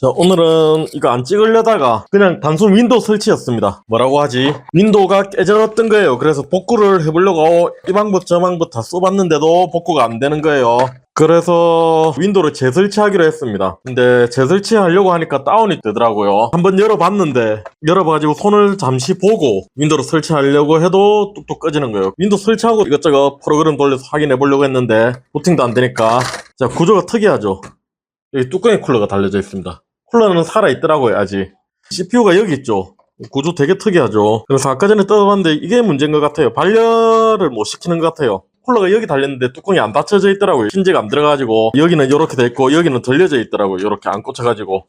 자, 오늘은 이거 안 찍으려다가 그냥 단순 윈도우 설치였습니다. 뭐라고 하지? 윈도우가 깨졌던 거예요. 그래서 복구를 해보려고 이 방법 저 방법 다 써봤는데도 복구가 안 되는 거예요. 그래서 윈도우를 재설치하기로 했습니다. 근데 재설치하려고 하니까 다운이 뜨더라고요. 한번 열어봤는데 열어봐가지고 손을 잠시 보고 윈도우를 설치하려고 해도 뚝뚝 꺼지는 거예요. 윈도우 설치하고 이것저것 프로그램 돌려서 확인해 보려고 했는데 부팅도 안 되니까 자 구조가 특이하죠. 여기 뚜껑에 쿨러가 달려져 있습니다. 쿨러는 살아있더라고요, 아직. CPU가 여기 있죠. 구조 되게 특이하죠. 그래서 아까 전에 떠봤는데 이게 문제인 것 같아요. 발열을 못 시키는 것 같아요. 쿨러가 여기 달렸는데 뚜껑이 안 닫혀져 있더라고요. 힌지가 안 들어가지고 여기는 이렇게 돼 있고 여기는 들려져 있더라고요. 이렇게 안 꽂혀가지고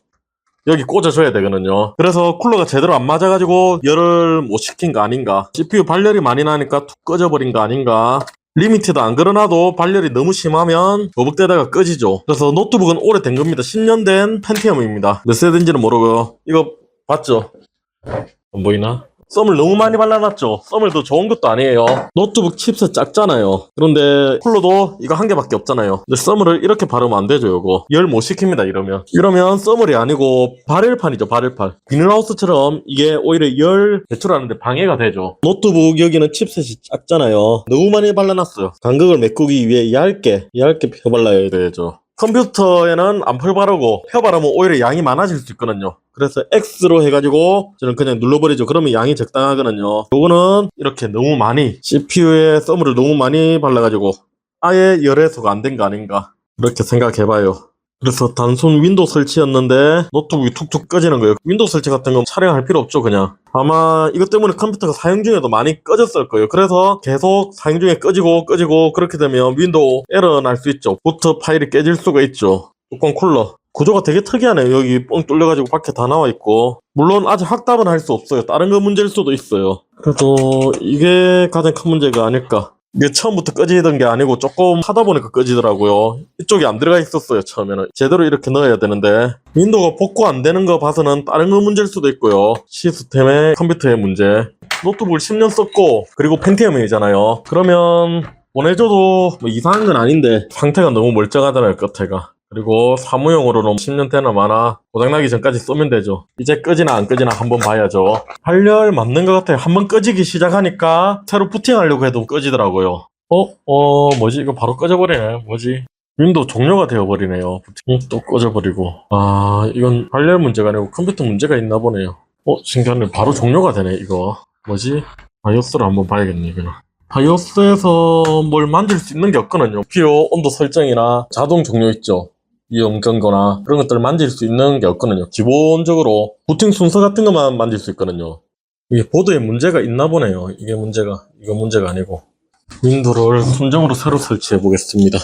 여기 꽂아줘야 되거든요. 그래서 쿨러가 제대로 안 맞아가지고 열을 못 시킨 거 아닌가. CPU 발열이 많이 나니까 툭 꺼져버린 거 아닌가. 리미티드 안 걸어놔도 발열이 너무 심하면 버벅대다가 꺼지죠. 그래서 노트북은 오래된 겁니다. 10년 된 펜티엄입니다. 몇 세대인지는 모르고 이거 봤죠? 안 보이나? 썸을 너무 많이 발라놨죠. 썸을 더 좋은 것도 아니에요. 노트북 칩셋 작잖아요. 그런데 쿨러도 이거 한 개밖에 없잖아요. 근데 썸을 이렇게 바르면 안 되죠, 이거. 열못 시킵니다, 이러면. 이러면 썸을이 아니고 발열판이죠, 발열판. 비닐하우스처럼 이게 오히려 열 배출하는데 방해가 되죠. 노트북 여기는 칩셋이 작잖아요. 너무 많이 발라놨어요. 간극을 메꾸기 위해 얇게, 얇게 펴발라야 되죠. 컴퓨터에는 안 풀 바르고 펴 바르면 오히려 양이 많아질 수 있거든요. 그래서 X로 해가지고 저는 그냥 눌러버리죠. 그러면 양이 적당하거든요. 요거는 이렇게 너무 많이 CPU에 썸을 너무 많이 발라가지고 아예 열애소가 안 된 거 아닌가 그렇게 생각해봐요. 그래서 단순 윈도우 설치였는데 노트북이 툭툭 꺼지는 거예요. 윈도우 설치 같은 건 촬영할 필요 없죠, 그냥. 아마 이것 때문에 컴퓨터가 사용 중에도 많이 꺼졌을 거예요. 그래서 계속 사용 중에 꺼지고 꺼지고 그렇게 되면 윈도우 에러 날 수 있죠. 부트 파일이 깨질 수가 있죠. 뚜껑 쿨러. 구조가 되게 특이하네요. 여기 뻥 뚫려가지고 밖에 다 나와 있고. 물론 아직 확답은 할 수 없어요. 다른 거 문제일 수도 있어요. 그래도 이게 가장 큰 문제가 아닐까. 이게 처음부터 꺼지던 게 아니고 조금 하다 보니까 꺼지더라고요. 이쪽이 안 들어가 있었어요, 처음에는. 제대로 이렇게 넣어야 되는데. 윈도우가 복구 안 되는 거 봐서는 다른 거 문제일 수도 있고요. 시스템의 컴퓨터의 문제. 노트북을 10년 썼고, 그리고 펜티엄이잖아요. 그러면 보내줘도 뭐 이상한 건 아닌데, 상태가 너무 멀쩡하잖아요, 끝에가. 그리고 사무용으로는 10년 되나 마나 고장나기 전까지 쓰면 되죠. 이제 끄지나 안 끄지나 한번 봐야죠. 발열 맞는 것 같아요. 한번 꺼지기 시작하니까 새로 부팅하려고 해도 꺼지더라고요. 어? 어 뭐지? 이거 바로 꺼져버리네. 뭐지? 윈도우 종료가 되어버리네요. 부팅 또 꺼져버리고. 아 이건 발열 문제가 아니고 컴퓨터 문제가 있나 보네요. 어? 신기하네. 바로 종료가 되네 이거. 뭐지? 바이오스를 한번 봐야겠네 이거는. 바이오스에서 뭘 만질 수 있는 게 없거든요. 비오 온도 설정이나 자동 종료 있죠. 경고나 그런 것들을 만질 수 있는 게 없거든요. 기본적으로 부팅 순서 같은 것만 만질 수 있거든요. 이게 보드에 문제가 있나 보네요. 이게 문제가 이거 문제가 아니고 윈도우를 순정으로 새로 설치해 보겠습니다.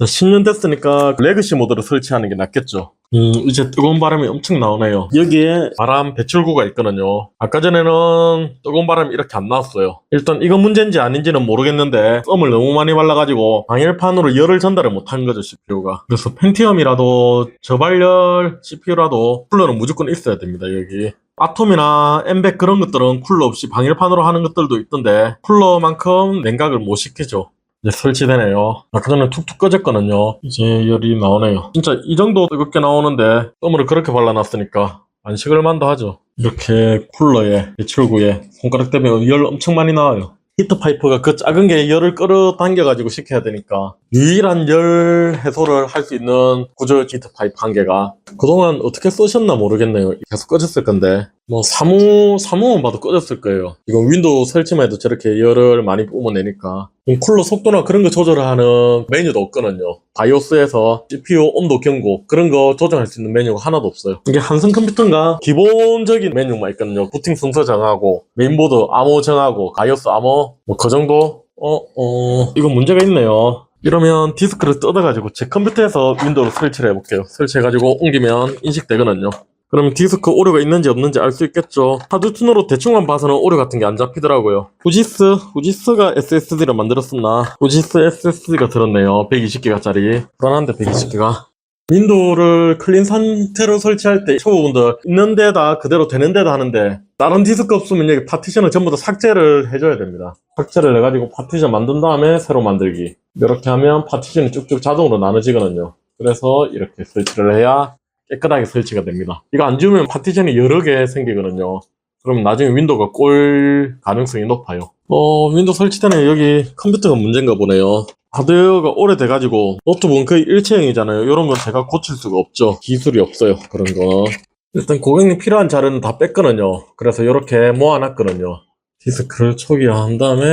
10년 됐으니까 레그시 모드로 설치하는 게 낫겠죠. 음, 이제 뜨거운 바람이 엄청 나오네요. 여기에 바람 배출구가 있거든요. 아까 전에는 뜨거운 바람이 이렇게 안 나왔어요. 일단 이거 문제인지 아닌지는 모르겠는데 썸을 너무 많이 발라가지고 방열판으로 열을 전달을 못한 거죠, CPU가. 그래서 펜티엄이라도 저발열 CPU라도 쿨러는 무조건 있어야 됩니다, 여기. 아톰이나 엠백 그런 것들은 쿨러 없이 방열판으로 하는 것들도 있던데 쿨러만큼 냉각을 못 시키죠. 이제 설치되네요. 아까 전에 툭툭 꺼졌거든요. 이제 열이 나오네요. 진짜 이 정도 뜨겁게 나오는데 썸을 그렇게 발라놨으니까 안 식을 만도 하죠. 이렇게 쿨러에 배출구에 손가락 대면 열 엄청 많이 나와요. 히터 파이프가 그 작은 게 열을 끌어당겨가지고 식혀야 되니까 유일한 열 해소를 할 수 있는 구조 히터 파이프 한 개가 그동안 어떻게 쓰셨나 모르겠네요. 계속 꺼졌을 건데 뭐 사무 사무만 봐도 꺼졌을 거예요. 이건 윈도우 설치만 해도 저렇게 열을 많이 뿜어내니까 쿨러 속도나 그런 거 조절하는 메뉴도 없거든요. 바이오스에서 CPU 온도 경고 그런 거 조정할 수 있는 메뉴가 하나도 없어요. 이게 한성 컴퓨터인가 기본적인 메뉴만 있거든요. 부팅 순서 정하고 메인보드 암호 정하고 바이오스 암호 뭐 그 정도 어, 어, 이거 문제가 있네요. 이러면 디스크를 뜯어가지고 제 컴퓨터에서 윈도우를 설치를 해볼게요. 설치해가지고 옮기면 인식되거든요. 그럼 디스크 오류가 있는지 없는지 알 수 있겠죠. 하드툰으로 대충만 봐서는 오류 같은 게 안 잡히더라고요. 후지스, 후지스가 SSD를 만들었었나? 후지스 SSD가 들었네요. 120기가짜리. 불안한데 120기가. 윈도우를 클린 상태로 설치할 때 초보분들 있는 데다 그대로 되는 데다 하는데 다른 디스크 없으면 여기 파티션을 전부 다 삭제를 해줘야 됩니다. 삭제를 해가지고 파티션 만든 다음에 새로 만들기. 이렇게 하면 파티션이 쭉쭉 자동으로 나눠지거든요. 그래서 이렇게 설치를 해야 깨끗하게 설치가 됩니다. 이거 안 지우면 파티션이 여러 개 생기거든요. 그럼 나중에 윈도우가 꼴 가능성이 높아요. 어, 윈도우 설치되네. 여기 컴퓨터가 문제인가 보네요. 하드웨어가 오래돼가지고 노트북은 거의 일체형이잖아요. 이런 건 제가 고칠 수가 없죠. 기술이 없어요. 그런 거. 일단 고객님 필요한 자료는 다 뺐거든요. 그래서 이렇게 모아놨거든요. 디스크를 초기화한 다음에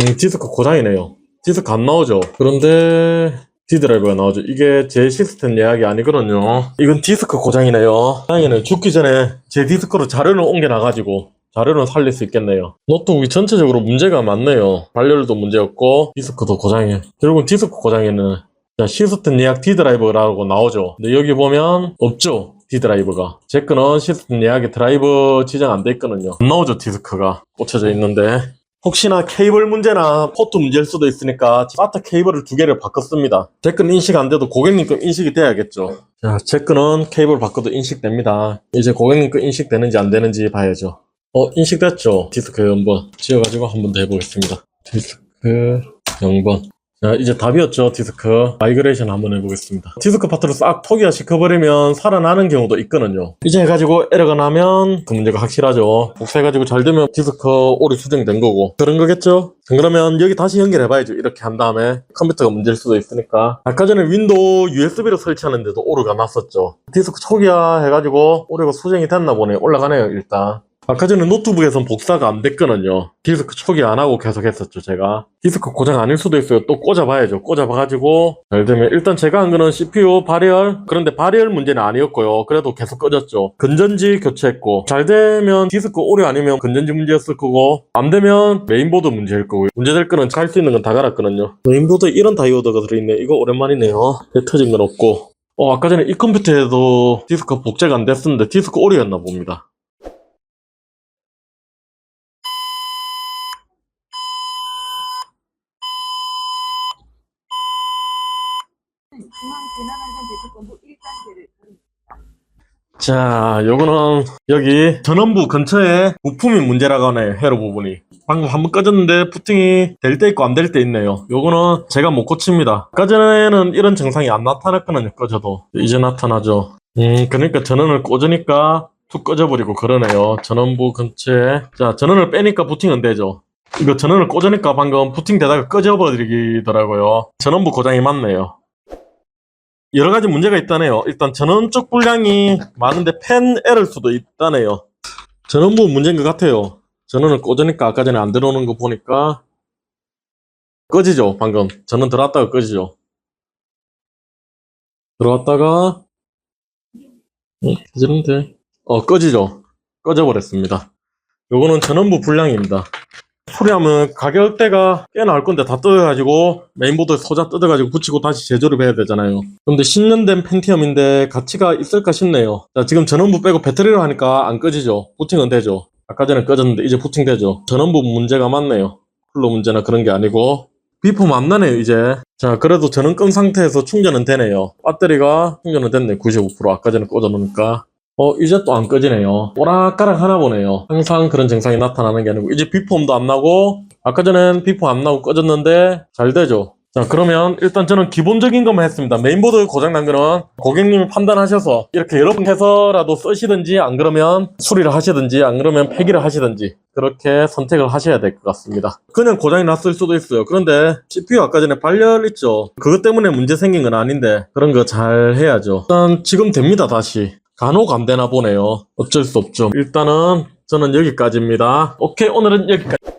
음, 디스크 고장이네요. 디스크 안 나오죠. 그런데 D 드라이브가 나오죠. 이게 제 시스템 예약이 아니거든요. 이건 디스크 고장이네요. 다행히는 죽기 전에 제 디스크로 자료를 옮겨놔가지고 자료는 살릴 수 있겠네요. 노트북이 전체적으로 문제가 많네요. 발열도 문제였고 디스크도 고장이에요. 결국은 디스크 고장에는 자, 시스템 예약 D 드라이브라고 나오죠. 근데 여기 보면 없죠. D 드라이브가. 제 거는 시스템 예약에 드라이브 지정 안 돼 있거든요. 안 나오죠, 디스크가. 꽂혀져 있는데. 혹시나 케이블 문제나 포트 문제일 수도 있으니까 SATA 케이블을 두 개를 바꿨습니다. 제 거는 인식 안 돼도 고객님 거 인식이 돼야겠죠. 자, 제 거는 케이블 바꿔도 인식됩니다. 이제 고객님 거 인식되는지 안 되는지 봐야죠. 어, 인식됐죠? 디스크 한번 지어가지고 한 번 더 해보겠습니다. 디스크 0번. 자, 이제 답이었죠, 디스크. 마이그레이션 한번 해보겠습니다. 디스크 파트를 싹 포기화 시켜 버리면 살아나는 경우도 있거든요. 이제 해가지고 에러가 나면 그 문제가 확실하죠. 복사해가지고 잘 되면 디스크 오류 수정된 거고. 그런 거겠죠? 그러면 여기 다시 연결해봐야죠. 이렇게 한 다음에 컴퓨터가 문제일 수도 있으니까. 아까 전에 윈도우 USB로 설치하는데도 오류가 났었죠. 디스크 초기화 해가지고 오류가 수정이 됐나 보네. 올라가네요, 일단. 아까 전에 노트북에선 복사가 안 됐거든요. 디스크 초기 안 하고 계속 했었죠, 제가. 디스크 고장 아닐 수도 있어요. 또 꽂아봐야죠. 꽂아봐가지고. 잘 되면, 일단 제가 한 거는 CPU 발열. 그런데 발열 문제는 아니었고요. 그래도 계속 꺼졌죠. 건전지 교체했고. 잘 되면 디스크 오류 아니면 건전지 문제였을 거고. 안 되면 메인보드 문제일 거고요. 문제될 거는 갈 수 있는 건 다 갈았거든요. 메인보드에 이런 다이오드가 들어있네. 이거 오랜만이네요. 배 터진 건 없고. 어, 아까 전에 이 컴퓨터에도 디스크 복제가 안 됐었는데 디스크 오류였나 봅니다. 중앙재난안전대책본부 1단계를 자, 요거는 여기 전원부 근처에 부품이 문제라고 하네요. 회로 부분이. 방금 한번 꺼졌는데 부팅이 될 때 있고 안 될 때 있네요. 요거는 제가 못 고칩니다. 아까 전에는 이런 증상이 안 나타났거든요. 꺼져도. 이제 나타나죠. 음, 그러니까 전원을 꽂으니까 툭 꺼져버리고 그러네요. 전원부 근처에. 자, 전원을 빼니까 부팅은 되죠. 이거 전원을 꽂으니까 방금 부팅 되다가 꺼져버리더라고요. 전원부 고장이 맞네요. 여러 가지 문제가 있다네요. 일단 전원 쪽 불량이 많은데 팬 에럴 수도 있다네요. 전원부 문제인 것 같아요. 전원을 꽂으니까 아까 전에 안 들어오는 거 보니까 꺼지죠. 방금 전원 들어왔다가 꺼지죠. 들어왔다가 응, 켜지는데 어 꺼지죠. 꺼져버렸습니다. 요거는 전원부 불량입니다. 수리하면 가격대가 꽤 나올 건데 다 뜯어가지고 메인보드 소자 뜯어가지고 붙이고 다시 재조립해야 되잖아요. 근데 10년 된 펜티엄인데 가치가 있을까 싶네요. 자, 지금 전원부 빼고 배터리로 하니까 안 꺼지죠. 부팅은 되죠. 아까 전에 꺼졌는데 이제 부팅 되죠. 전원부 문제가 많네요. 쿨러 문제나 그런 게 아니고 비품 안 나네요 이제. 자, 그래도 전원 끈 상태에서 충전은 되네요. 배터리가 충전은 됐네 95% 아까 전에 꽂아놓으니까. 어, 이제 또 안 꺼지네요. 오락가락 하나 보네요. 항상 그런 증상이 나타나는 게 아니고, 이제 비폼도 안 나고, 아까 전엔 비폼 안 나고 꺼졌는데, 잘 되죠. 자, 그러면 일단 저는 기본적인 것만 했습니다. 메인보드 고장난 거는 고객님이 판단하셔서 이렇게 여러 번 해서라도 쓰시든지, 안 그러면 수리를 하시든지, 안 그러면 폐기를 하시든지, 그렇게 선택을 하셔야 될 것 같습니다. 그냥 고장이 났을 수도 있어요. 그런데 CPU 아까 전에 발열 있죠. 그것 때문에 문제 생긴 건 아닌데, 그런 거 잘 해야죠. 일단 지금 됩니다, 다시. 간혹 안 되나 보네요. 어쩔 수 없죠. 일단은 저는 여기까지입니다. 오케이, 오늘은 여기까지.